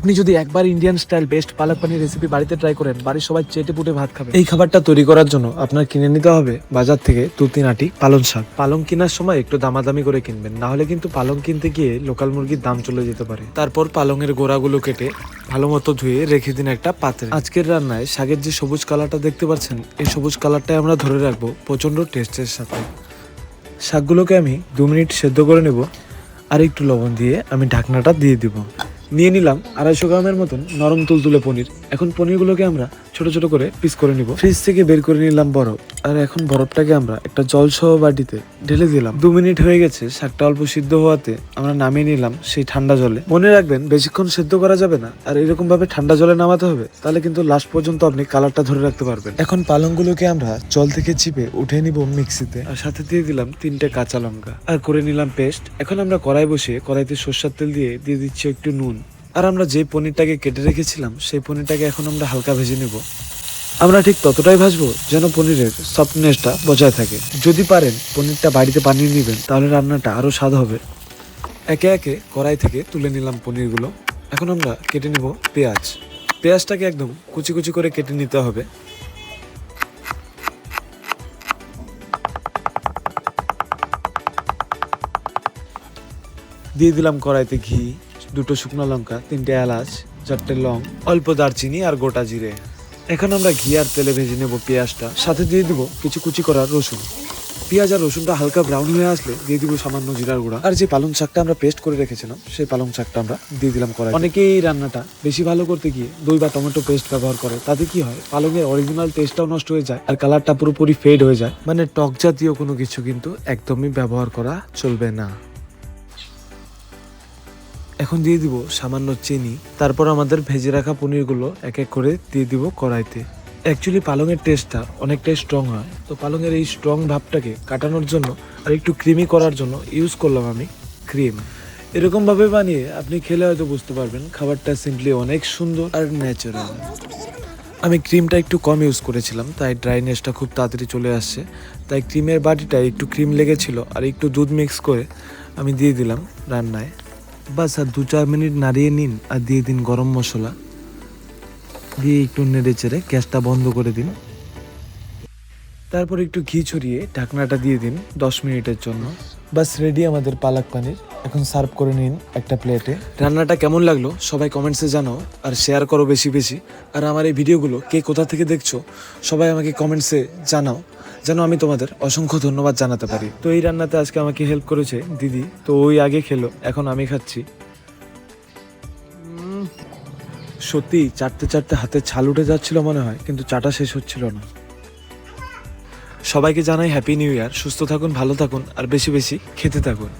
আপনি যদি একবার ইন্ডিয়ান স্টাইল বেস্ট পালক পানির রেসিপি বাড়িতে ট্রাই করেন, বাড়ির সবাই চেটে পুটে ভাত খাবে। এই খাবারটা তৈরি করার জন্য আপনার কিনে নিতে হবে বাজার থেকে দু তিন আটি, পালং শাক। পালং কেনার সময় একটু দামাদামি করে কিনবেন, না হলে কিন্তু পালং কিনতে গিয়ে লোকাল মুরগির দাম চলে যেতে পারে। তারপর পালংয়ের গোড়াগুলো কেটে ভালো মতো ধুয়ে রেখে দিন একটা পাত্রে। আজকের রান্নায় শাকের যে সবুজ কালারটা দেখতে পাচ্ছেন, এই সবুজ কালারটাই আমরা ধরে রাখব প্রচণ্ড টেস্টের সাথে। শাকগুলোকে আমি দু মিনিট সেদ্ধ করে নেব, আর একটু লবণ দিয়ে আমি ঢাকনাটা দিয়ে দিব। নিয়ে নিলাম আড়াইশো গ্রামের মতন নরম তুলতুলে পনির। এখন পনিরগুলোকে আমরা ছোট ছোট করে পিস করে নিব। ফ্রিজ থেকে বের করে নিলাম বরফ। আর এখন বরফটাকে আমরা একটা জলসহ বাটিতে ঢেলে দিলাম। দু মিনিট হয়ে গেছে, শাকটা অল্প সিদ্ধ হওয়াতে আমরা নামিয়ে নিলাম সেই ঠান্ডা জলে। মনে রাখবেন, বেশিক্ষণ সেদ্ধ করা যাবে না। আর এরকম ভাবে ঠান্ডা জলে নামাতে হবে, তাহলে কিন্তু লাস্ট পর্যন্ত আপনি কালারটা ধরে রাখতে পারবেন। এখন পালংগুলোকে আমরা জল থেকে চিপে উঠে নিব মিক্সিতে আর সাথে দিয়ে দিলাম তিনটে কাঁচা লঙ্কা। আর করে নিলাম পেস্ট এখন আমরা কড়াই বসিয়ে কড়াইতে সর্ষার তেল দিয়ে দিয়ে দিচ্ছি একটু নুন। আর আমরা যে পনিরটাকে কেটে রেখেছিলাম, সেই পনিরটাকে এখন আমরা হালকা ভেজে নেব। আমরা ঠিক ততটাই ভাজবো যেন পনিরের সফটনেসটা বজায় থাকে। যদি পারেন পনিরটা বাড়িতে বানিয়ে নেবেন, তাহলে রান্নাটা আরও স্বাদ হবে। একে একে কড়াই থেকে তুলে নিলাম পনিরগুলো। এখন আমরা কেটে নেব পেঁয়াজ। পেঁয়াজটাকে একদম কুচি কুচি করে কেটে নিতে হবে। দিয়ে দিলাম কড়াইতে ঘি দুটো শুকনো লঙ্কা, তিনটে এলাচ, চারটে লং, অল্প দারচিনি আর গোটা জিরে। এখন আমরা ঘি আর তেলে ভেজে নেব পেঁয়াজটা। সাথে দিয়ে দিব কিছু কুচি করা রসুন। পেঁয়াজ আর রসুনটা হালকা ব্রাউন হয়ে আসলে দিয়ে দিব সামান্য জিরার গুঁড়া। আর যে পালং শাকটা আমরা পেস্ট করে রেখেছিলাম, সেই পালং শাকটা আমরা দিয়ে দিলাম কড়াই অনেকেই এই রান্নাটা বেশি ভালো করতে গিয়ে দই বা টমেটো পেস্ট ব্যবহার করে। তাতে কি হয়, পালংয়ের অরিজিনাল টেস্টটাও নষ্ট হয়ে যায় আর কালারটা পুরোপুরি ফেড হয়ে যায়। মানে টক জাতীয় কোনো কিছু কিন্তু একদমই ব্যবহার করা চলবে না। এখন দিয়ে দিব সামান্য চিনি, তারপর আমাদের ভেজে রাখা পনিরগুলো এক এক করে দিয়ে দিব কড়াইতে। অ্যাকচুয়ালি পালংয়ের টেস্টটা অনেকটাই স্ট্রং হয়। তো পালংয়ের এই স্ট্রং ভাবটাকে কাটানোর জন্য আর একটু ক্রিমি করার জন্য ইউজ করলাম আমি ক্রিম এরকমভাবে বানিয়ে আপনি খেলে হয়তো বুঝতে পারবেন, খাবারটা সিম্পলি অনেক সুন্দর আর ন্যাচারাল আমি ক্রিমটা একটু কম ইউজ করেছিলাম, তাই ড্রাইনেসটা খুব তাড়াতাড়ি চলে আসছে। তাই ক্রিমের বাটিটায় একটু ক্রিম লেগেছিল আর একটু দুধ মিক্স করে আমি দিয়ে দিলাম রান্নায়। বাস আর দু চার মিনিট নাড়িয়ে নিন আর দিয়ে দিন গরম মশলা। দিয়ে একটু নেড়ে চেড়ে গ্যাসটা বন্ধ করে দিন। তারপর একটু ঘি ছড়িয়ে ঢাকনাটা দিয়ে দিন দশ মিনিটের জন্য। বাস রেডি আমাদের পালাক পানির। এখন সার্ভ করে নিন একটা প্লেটে রান্নাটা কেমন লাগল সবাই কমেন্টসে জানাও আর শেয়ার করো বেশি বেশি। আর আমার এই ভিডিওগুলো কে কোথা থেকে দেখছ সবাই আমাকে কমেন্টসে জানাও। যেন আমি তোমাদের অসংখ্য ধন্যবাদ জানাতে পারি। তো এই রান্নাতে আজকে আমাকে হেল্প করেছে দিদি। তো ওই আগে খেলো, এখন আমি খাচ্ছি। সত্যি চাটতে চাটতে হাতে ছাল উঠে যাচ্ছিল মনে হয়, কিন্তু চাটা শেষ হচ্ছিল না। সবাইকে জানাই হ্যাপি নিউ ইয়ার সুস্থ থাকুন, ভালো থাকুন, আর বেশি বেশি খেতে থাকুন।